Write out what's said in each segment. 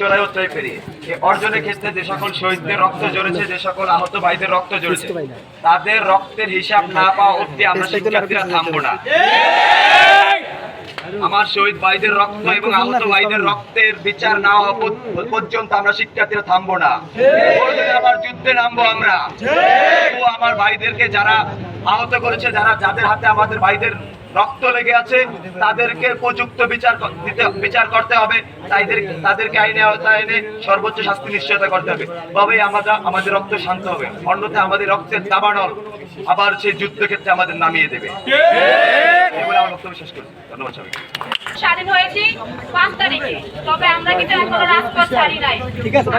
চড়াই উচ্চাই পেরিয়ে অর্জনের ক্ষেত্রে যে সকল শহীদদের রক্ত ঝরেছে যে সকল আহত ভাইদের রক্ত ঝরেছে তাদের রক্তের হিসাব না পাওয়া অব্দি আমরা শিক্ষার্থীরা থামবো না। আমার শহীদ ভাইদের রক্ত এবং আহত ভাইদের রক্তের বিচার না হওয়া পর্যন্ত আমরা শিক্ষার্থীরা থামবো না। যুদ্ধে নামবো আমরা। আমার ভাইদেরকে যারা আহত করেছে যারা যাদের হাতে আমাদের ভাইদের রক্ত লেগে আছে তাদেরকে উপযুক্ত বিচার দিতে বিচার করতে হবে। তাদের তাদেরকে আইনে আওতায় এনে সর্বোচ্চ শাস্তি নিশ্চয়তা করতে হবে। তবেই আমরা আমাদের রক্ত শান্ত হবে। অন্যথা আমাদের রক্তের দাবানল আবার সেই যুদ্ধক্ষেত্রে আমাদের নামিয়ে দেবে। এই আমার বক্তব্য শেষ করি ধন্যবাদ সবাইকে। স্বাধীন হয়েছি পাঁচ তারিখে। তবে আমরা কিন্তু এখনও রাজপথ ছাড়ি নাই।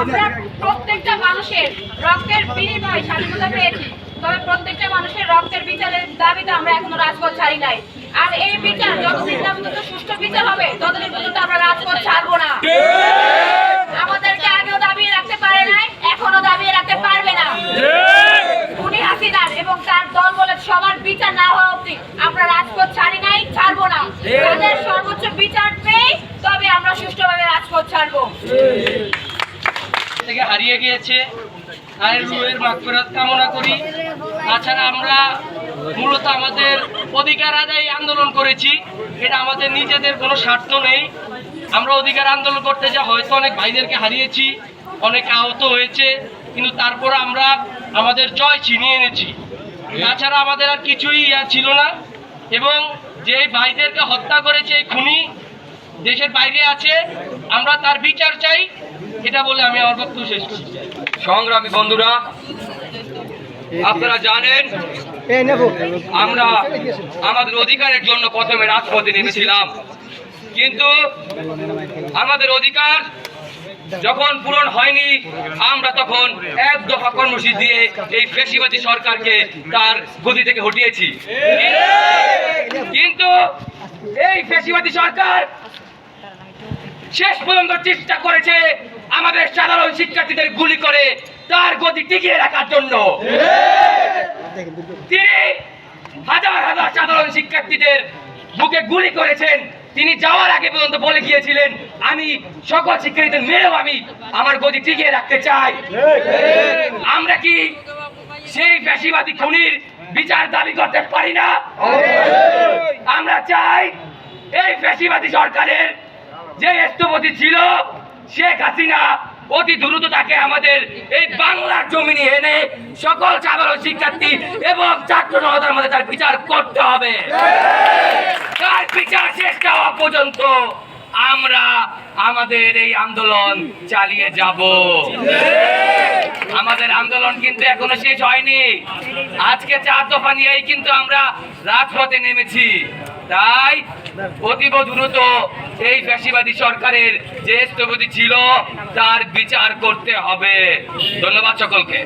আমরা প্রত্যেকটা মানুষের রক্তের বিনিময়ে স্বাধীনতা পেয়েছি। তবে প্রত্যেকটা মানুষের রক্তের বিচারের দাবিতে আমরা এখনও রাজপথ ছাড়ি নাই। আর এই বিচার যতদিন না পর্যন্ত সুষ্ঠু বিচার হবে, ততদিন পর্যন্ত আমরা রাজপথ ছাড়বো না। আমাদেরকে আগেও দাবিয়ে রাখতে পারে নাই, এখনও দাবিয়ে রাখতে পারবে না। উনি হাসিনার এবং তার দল বলে সবার বিচার না হওয়া অব্দি আমরা রাজপথ ছাড়ি নাই, ছাড়বো না। তাদের সর্বোচ্চ বিচার পেয়ে তবে আমরা সুষ্ঠুভাবে রাজপথ ছাড়বো। থেকে হারিয়ে গিয়েছে আয়ের রুহের মাগফিরাত কামনা করি। তাছাড়া আমরা মূলত আমাদের অধিকার আদায় আন্দোলন করেছি। এটা আমাদের নিজেদের কোনো স্বার্থ নেই। আমরা অধিকার আন্দোলন করতে যা হয়তো অনেক ভাইদেরকে হারিয়েছি, অনেক আহত হয়েছে, কিন্তু তারপর আমরা আমাদের জয় ছিনিয়ে এনেছি। তাছাড়া আমাদের আর কিছুই ইয়া ছিল না এবং যে ভাইদেরকে হত্যা করেছে এই খুনি দেশের বাইরে আছে, আমরা তার বিচার চাই। এটা বলে আমি আমার বক্তব্য শেষ করছি। সংগ্রামী বন্ধুরা আপনারা জানেন আমরা আমাদের অধিকারের জন্য প্রথমে রাজপথে নেমেছিলাম। কিন্তু আমাদের অধিকার যখন পূরণ হয়নি আমরা তখন এক দফা কর্মসূচি দিয়ে এই ফেসিবাদী সরকারকে তার গদি থেকে হটিয়েছি। কিন্তু এই ফেসিবাদী সরকার শেষ পর্যন্ত চেষ্টা করেছে আমাদের সাধারণ শিক্ষার্থীদের গুলি করে তার গতি টিকিয়ে রাখার জন্য। তিনি হাজার হাজার সাধারণ শিক্ষার্থীদের বুকে গুলি করেছেন। তিনি যাওয়ার আগে পর্যন্ত বলে গিয়েছিলেন, আমি সকল শিক্ষার্থীদের মেরেও আমি আমার গতি টিকিয়ে রাখতে চাই। আমরা কি সেই ফ্যাসিবাদী খুনির বিচার দাবি করতে পারি না? আমরা চাই এই ফ্যাসিবাদী সরকারের যে স্থপতি ছিল শেখ হাসিনা অতি দ্রুত তাকে আমাদের এই বাংলার জমিনে এনে সকল সাধারণ শিক্ষার্থী এবং ছাত্র জনতার মধ্যে তার বিচার করতে হবে। তার বিচার শেষ হওয়া পর্যন্ত আমরা আমাদের এই আন্দোলন চালিয়ে যাব। আমাদের আন্দোলন কিন্তু এখনও শেষ হয়নি। আজকে চার দফা নিয়েই কিন্তু আমরা রাজপথে নেমেছি। তাই অতীব দ্রুত এই ফ্যাসিবাদী সরকারের যে স্থপতি ছিল, তার বিচার করতে হবে। ধন্যবাদ সকলকে।